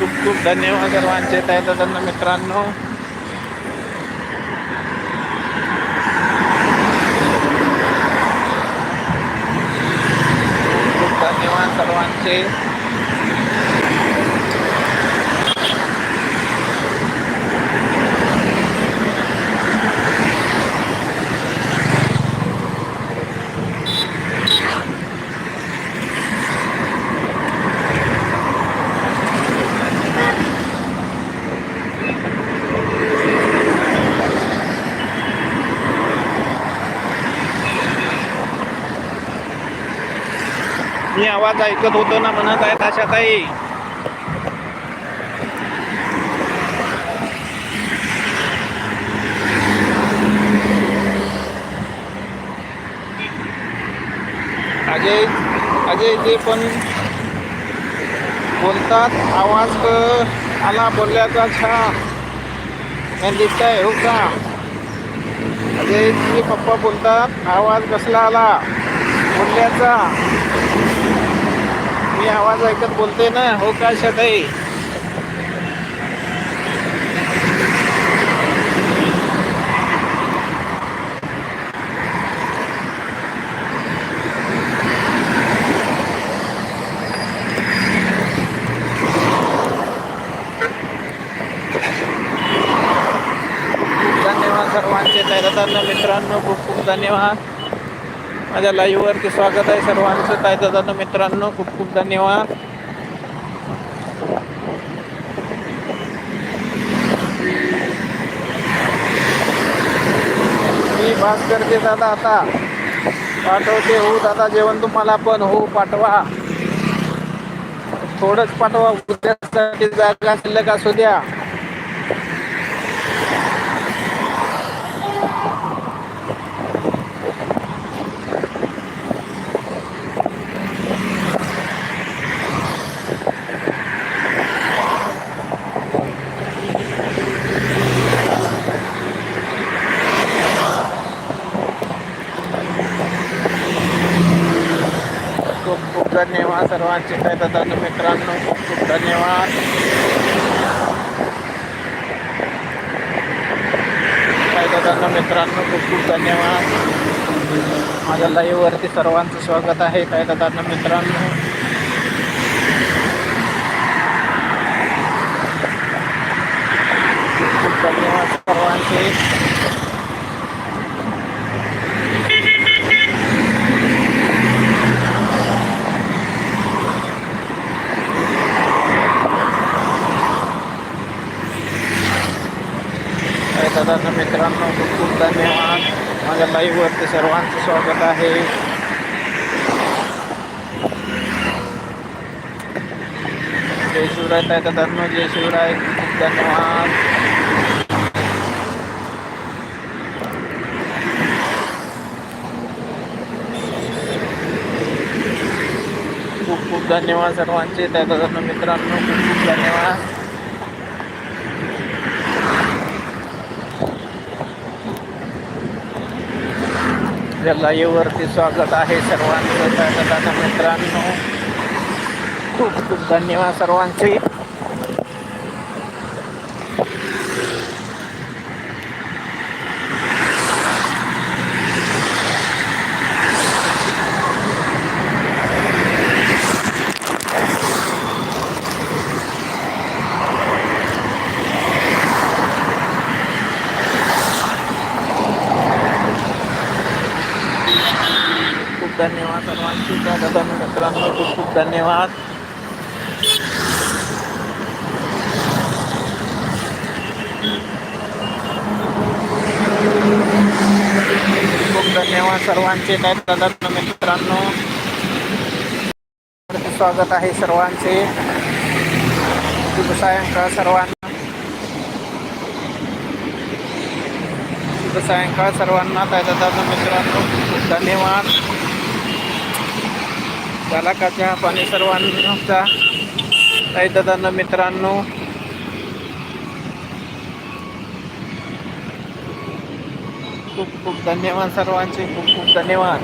खूप खूप धन्यवाद सर्वांचे. ताई दादांना मित्रांनो. खूप खूप धन्यवाद सर्वांचे. मी आवाज ऐकत होतो ना म्हणत आहेत अशा ताई अजय अजय ते पण बोलतात. आवाज आला बोलल्याचा छा. मी दिसतंय हो का? अजय पप्पा बोलतात आवाज कसला आला? बोलल्याचा. मी आवाज ऐकत बोलते ना हो का काही धन्यवाद सर्वांचे तैरताना मित्रांनो खूप खूप धन्यवाद. माझ्या लाईव्हवरती स्वागत आहे सर्वांचं. काय दादा मित्रांनो खूप खूप धन्यवाद. मी बास करते दादा आता. पाठवते हो दादा जेवण तुम्हाला पण हो पाठवा. थोडंच पाठवा उद्यासाठी जागा शिल्लक असू द्या खूप खूप धन्यवाद सर्वांचे. काय दादा मित्रांनो. खूप खूप धन्यवाद. काय दादा मित्रांनो. खूप खूप धन्यवाद. माझ्या लाईव्हवरती सर्वांचं स्वागत आहे. काय दादा मित्रांनो. खूप खूप धन्यवाद सर्वांचे. काय मित्रांनो खूप खूप धन्यवाद. माझ्या लाईव्हवरती सर्वांचं स्वागत आहे. जय शिवराय त्या धर्म जय शिवराय. खूप धन्यवाद. खूप खूप धन्यवाद सर्वांचे. त्या दादांनो मित्रांनो खूप खूप धन्यवाद. आपल्या लाईव्हवरती स्वागत आहे सर्वांचं. त्या दादा मित्रांनो खूप खूप धन्यवाद सर्वांचे. धन्यवाद सर्वांची. दादा मित्रांनो खूप खूप धन्यवाद. खूप धन्यवाद सर्वांचे काय दादा मित्रांनो. स्वागत आहे सर्वांचे. शुभ सायंकाळ सर्वांना. शुभ सायंकाळ सर्वांना काय दादा मित्रांनो. खूप खूप धन्यवाद. झाला का चहा पाणी सर्वांचा काही दादांना मित्रांनो. खूप खूप धन्यवाद सर्वांचे खूप खूप धन्यवाद.